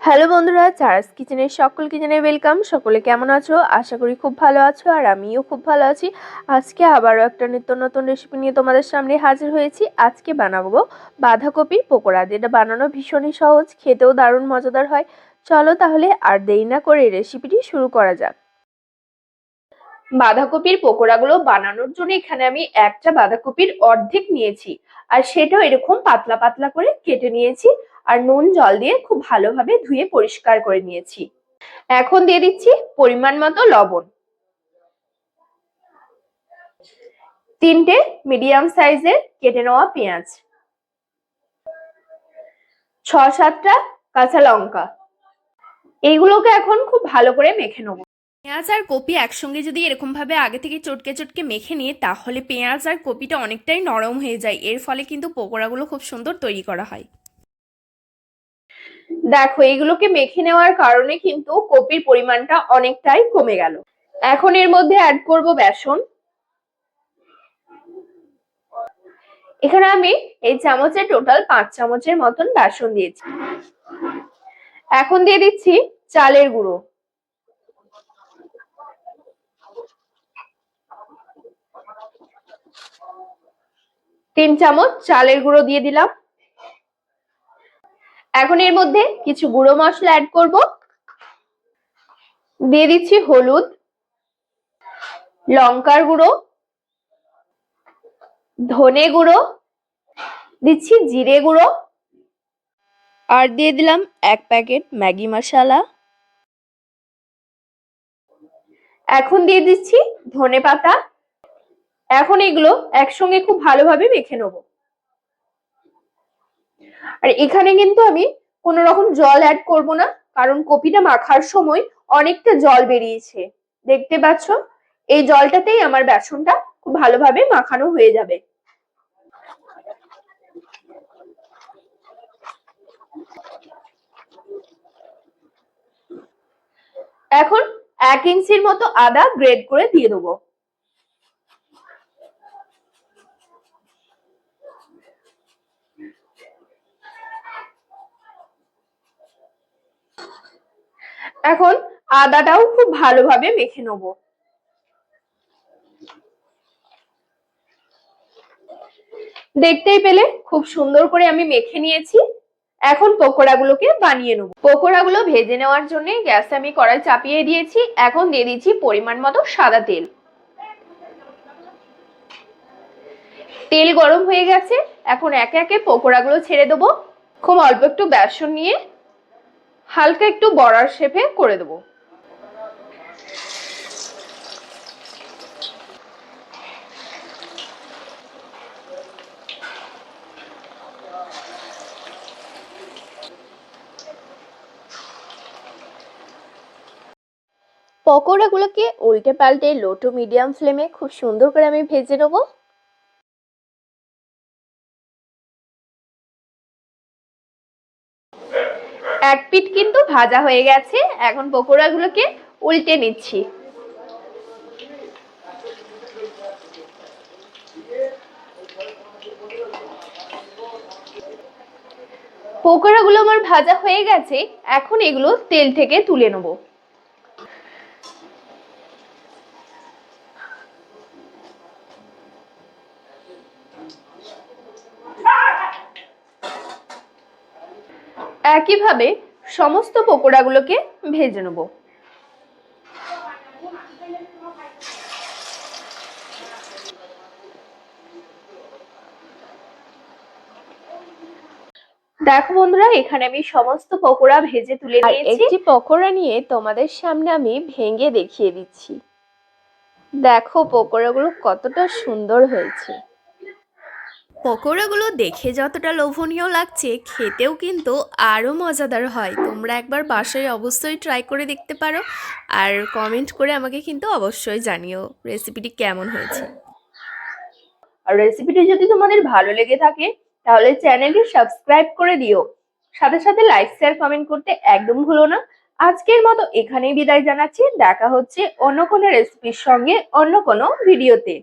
Hello বন্ধুরা, চারাস কিচেনের সকল কিচেনে ওয়েলকাম সকলে কেমন আছো? আশা করি খুব ভালো আছো আর আমিও খুব ভালো আছি। আজকে আবারও একটা নিত্য নতুন রেসিপি নিয়ে তোমাদের সামনে হাজির হয়েছি। আজকে বানাবো বাঁধাকপির পকোড়া। যেটা বানানো ভীষণই সহজ, খেতেও দারুণ মজাদার হয়। চলো তাহলে আর দেরি না করে রেসিপিটি শুরু করা যাক। বাঁধাকপির পকোড়াগুলো বানানোর জন্য এখানে আমি একটা বাঁধাকপির অর্ধেক নিয়েছি। আর সেটাও এরকম পাতলা পাতলা করে কেটে নিয়েছি। আর নুন জল দিয়ে খুব ভালোভাবে ধুয়ে পরিষ্কার করে নিয়েছি। এখন দিয়ে দিচ্ছি পরিমাণ মতো লবণ। তিনটে মিডিয়াম সাইজের কেটে নেওয়া পেঁয়াজ। ছ সাতটা কাঁচা লঙ্কা। এইগুলোকে এখন খুব ভালো করে মেখে নেব। পেঁয়াজ আর কপি একসঙ্গে যদি এরকম ভাবে আগে থেকে চটকে চটকে মেখে নিয়ে, তাহলে পেঁয়াজ আর কপিটা অনেকটাই নরম হয়ে যায়। এর ফলে কিন্তু পকোড়াগুলো খুব সুন্দর তৈরি করা হয়। দেখো, এগুলোকে মেখে নেওয়ার কারণে কিন্তু কপির পরিমাণটা অনেকটাই কমে গেল। এখন এর মধ্যে অ্যাড করব বেসন। এখানে আমি এই চামচে টোটাল পাঁচ চামচের মতন বেসন দিয়েছি। এখন দিয়ে দিচ্ছি চালের গুঁড়ো। তিন চামচ চালের গুঁড়ো দিয়ে দিলাম। এখন এর মধ্যে কিছু গুঁড়ো মশলা অ্যাড করব। দিয়ে দিচ্ছি হলুদ, লঙ্কার গুঁড়ো, ধনে গুঁড়ো, দিচ্ছি জিরে গুঁড়ো, আর দিয়ে দিলাম এক প্যাকেট ম্যাগি মশালা। এখন দিয়ে দিচ্ছি ধনে পাতা। এখন এগুলো একসঙ্গে খুব ভালোভাবে মেখে নেব। আর এখানে কিন্তু আমি কোন রকম জল অ্যাড করব না, কারণ কপিটা মাখার সময় অনেকটা জল বেরিয়েছে। দেখতে পাচ্ছ? এই জলটাতেই আমার বেসনটা খুব ভালোভাবে মাখানো হয়ে যাবে। এখন এক ইঞ্চির মতো আদা গ্রেড করে দিয়ে দেবো। এখন আদাটাও খুব ভালোভাবে মেখে নেব। দেখতেই পেলে খুব সুন্দর করে আমি মেখে নিয়েছি। এখন পকোড়াগুলোকে বানিয়ে নেব। পকোড়াগুলো ভেজে নেওয়ার জন্য গ্যাস আমি কড়াই চাপিয়ে দিয়েছি। এখন দিয়ে দিচ্ছি পরিমাণ মতো সাদা তেল। তেল গরম হয়ে গেছে। এখন একে একে পকোড়াগুলো ছেড়ে দেবো। খুব অল্প একটু বেসন নিয়ে হালকা একটু বড়ার শেপে করে দেবো। পকোড়াগুলোকে উল্টে পাল্টে লো টু মিডিয়াম ফ্লেমে খুব সুন্দর করে আমি ভেজে নেব। পিঠ কিন্তু ভাজা হয়ে গেছে। এখন পকোড়াগুলোকে উল্টে নিচ্ছি। পকোড়াগুলো আমার ভাজা হয়ে গেছে। এখন এগুলো তেল থেকে তুলে নেব। একইভাবে সমস্ত পকোড়াগুলোকে ভেজে নেব। দেখো বন্ধুরা এখানে আমি সমস্ত পকোড়া ভেজে তুলে নিয়েছি। একটি পকোড়া নিয়ে তোমাদের সামনে আমি ভেঙে দেখিয়ে দিচ্ছি। দেখো পকোড়াগুলো কতটা সুন্দর হয়েছে। পকোড়াগুলো দেখে যতটা লোভনীয় লাগছে, খেতেও কিন্তু আরও মজাদার হয়। তোমরা একবার বাসায় অবশ্যই ট্রাই করে দেখতে পারো আর কমেন্ট করে আমাকে কিন্তু অবশ্যই জানিও রেসিপিটি কেমন হয়েছে। আর রেসিপিটি যদি তোমাদের ভালো লেগে থাকে, তাহলে চ্যানেলটি সাবস্ক্রাইব করে দিও। সাথে সাথে লাইক শেয়ার কমেন্ট করতে একদম ভুলো না। আজকের মতো এখানেই বিদায় জানাচ্ছি। দেখা হচ্ছে অন্য কোনো রেসিপির সঙ্গে অন্য কোনো ভিডিওতে